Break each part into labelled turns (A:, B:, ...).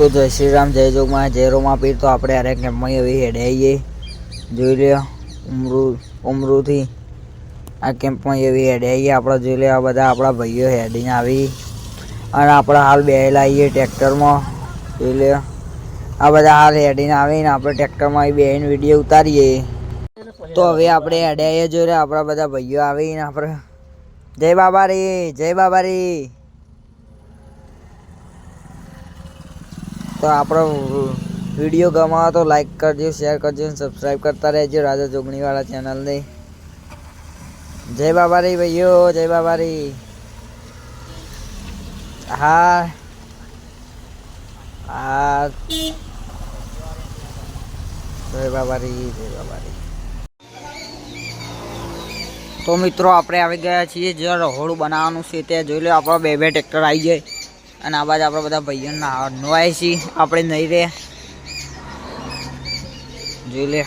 A: તો જય શ્રી રામ, જય જોગમાં જય રોમા પીર. તો આપણે અરે કેમ્પમાં એવી હેડે આવીએ જોઈ લે ઉમરુ, ઉમરુથી આ કેમ્પમાં એવી હેડે આવીએ આપણે જોઈ લે આ બધા આપણા ભાઈઓ હેડીને આવી. અને આપણે હાલ બેહેલા આવીએ ટ્રેક્ટરમાં. જોઈ લે આ બધા હાલ હેડીને આવીને આપણે ટ્રેક્ટરમાં બેહીને વીડિયો ઉતારીએ. તો હવે આપણે હેડે આવીએ જોઈ લે આપણા બધા ભાઈઓ આવીને આપણે. જય બાબા રે જય બાબા રે તો આપણો વીડિયો ગમાવો તો લાઈક કરજો શેર કરજો અને સબસ્ક્રાઈબ કરતા રહેજો રાજા જોગણીવાળા ચેનલને જય બાબા રે ભાઈઓ, જય બાબારી. હા. હા. જય બાબા રે જય બાબારી. તો મિત્રો, આપણે આવી ગયા છીએ, જે રહોડું બનાવવાનું છે ત્યાં જોઈ લો, આપણો બે બે ટ્રેક્ટર આવી જાય અને આ બાજુ આપણા બધા ભાઈઓ નોવાય છીએ આપણે નહીં રે. જોઈ લે.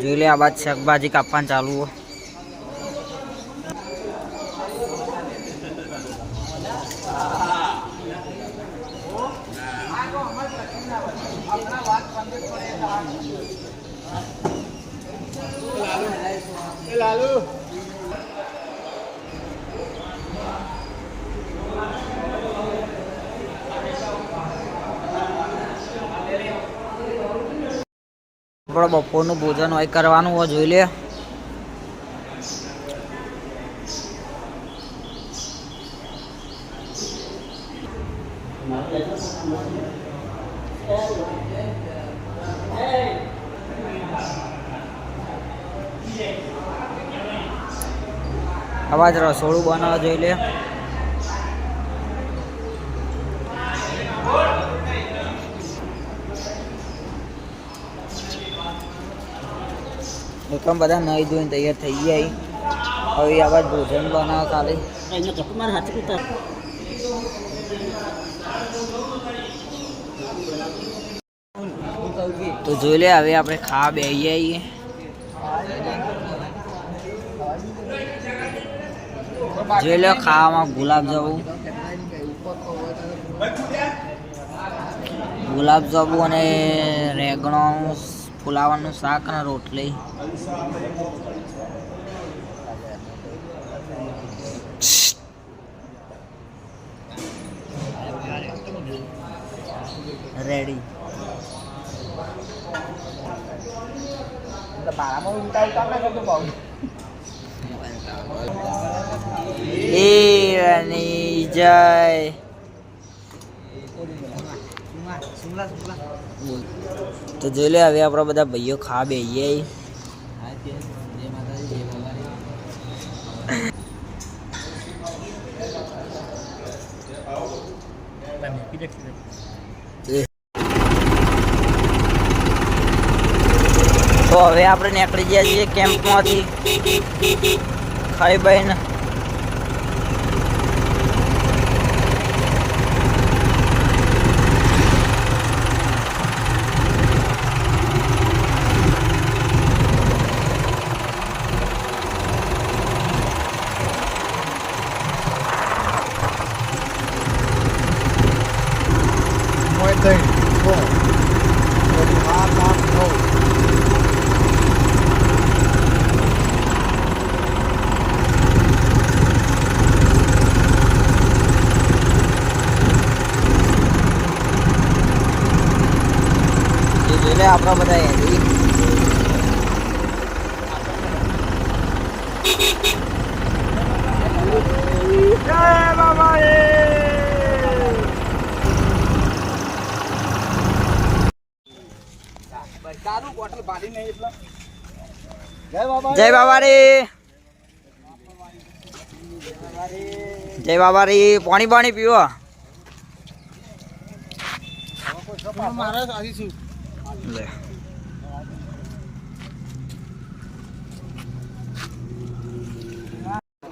A: જોઈ લે આ બાદ શાકભાજી કાપવાનું ચાલુ હો. આપણે બપોરનું ભોજન હોય કરવાનું હોય જોઈ લે. અવાજ રસોડું બનાવવા જોઈ લે. એકમ બધા નહીં ધોઈને તૈયાર થઈ ગયા હવે આ બાદ ભોજન બનાવો કાલે. તો જોઈ લે, હવે આપણે ખાવા બેસી આવીએ જોઈ લો, ખાવામાં ગુલાબજાંબુ. ગુલાબજાંબુ અને રેગણો ફુલાવાનું શાક અને રોટલી. રેડી ઈરાની જય તો જોઈ લે હવે આપણા બધા ભાઈઓ ખા બેહીએ તો હવે આપણે નીકળી ગયા છીએ કેમ્પમાંથી. ખાઈ બહીને એ જોઈ આપણા બધા એની. જય બાબા રે જય બાબા રે પાણી પાણી પીવો લે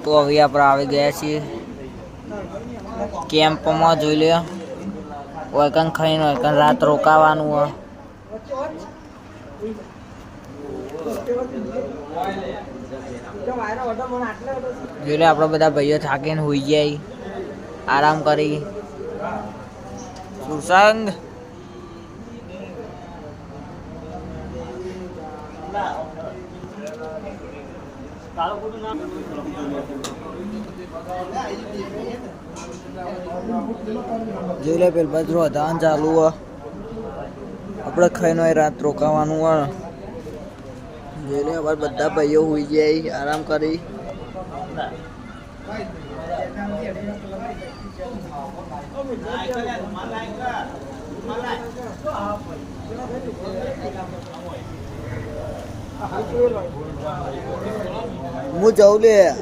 A: તો હવે આપણે આવી ગયા છીએ કેમ્પમાં જોઈ લે ઓયકન ખાઈને ઓયકન રાત રોકાવાનું હોય જોઈ લે આપણા બધા ભાઈઓ થાકીને હોઈ જાય આરામ કરી. સુસંગ જોઈ લે પેલ બાજુ ધાન ચાલુ હે આપણે ખાઈને રાત રોકાવાનું હોય જોઈ લે, અમારા બધા ભાઈઓ હોઈ જાય આરામ કરી. હું જઉં લે.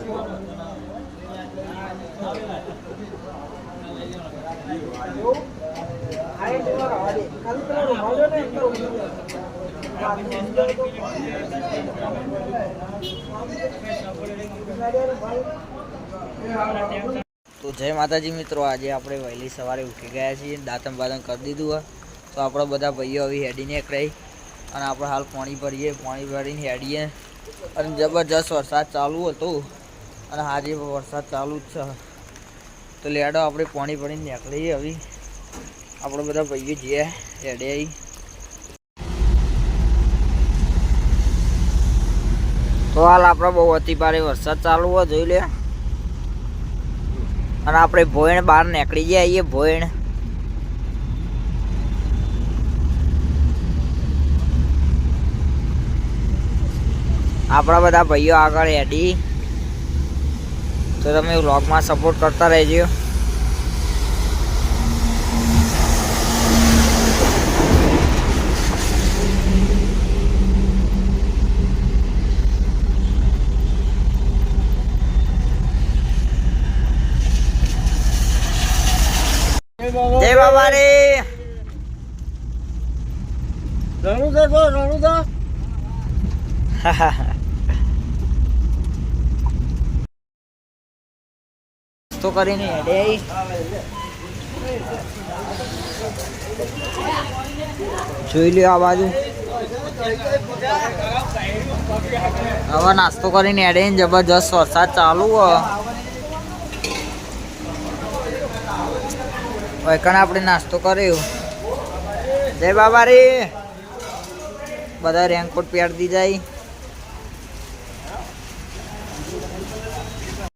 A: તો જય માતાજી મિત્રો, આજે આપણે વહેલી સવારે ઉઠી ગયા છીએ દાંતમ બાદમ કરી દીધું હોય. તો આપણા બધા ભાઈઓ આવી હેડીને રહી. અને આપણે હાલ પાણી ભરીએ, પાણી ભરીને હેડીએ. અને જબરજસ્ત વરસાદ ચાલુ હતો. અને આજે વરસાદ ચાલુ જ છે. તો લેડો આપણે પાણી ભરીને નીકળીએ હવે. આપણે બધા ભાઈઓ જઈએ હેડે આવી તો હાલ આપણે બહુ અતિ ભારે વરસાદ ચાલુ હોય જોઈ લે અને આપણે ભોયણ બહાર નીકળી જઈએ ભોયણ. આપણા બધા ભાઈઓ આગળ એડી તો તમે વ્લોગમાં સપોર્ટ કરતા રહેજો. જય બાબા રે
B: રણુદા રણુદા
A: તો કરીને હેડે જોઈ લ્યો આ બાજુ. હવે નાસ્તો કરીને હેડે જબરજસ્ત વરસાદ ચાલુ વૈકણ આપણે નાસ્તો કર્યો. જય બાબા રે બધા રેનકોટ પહેરી જાય.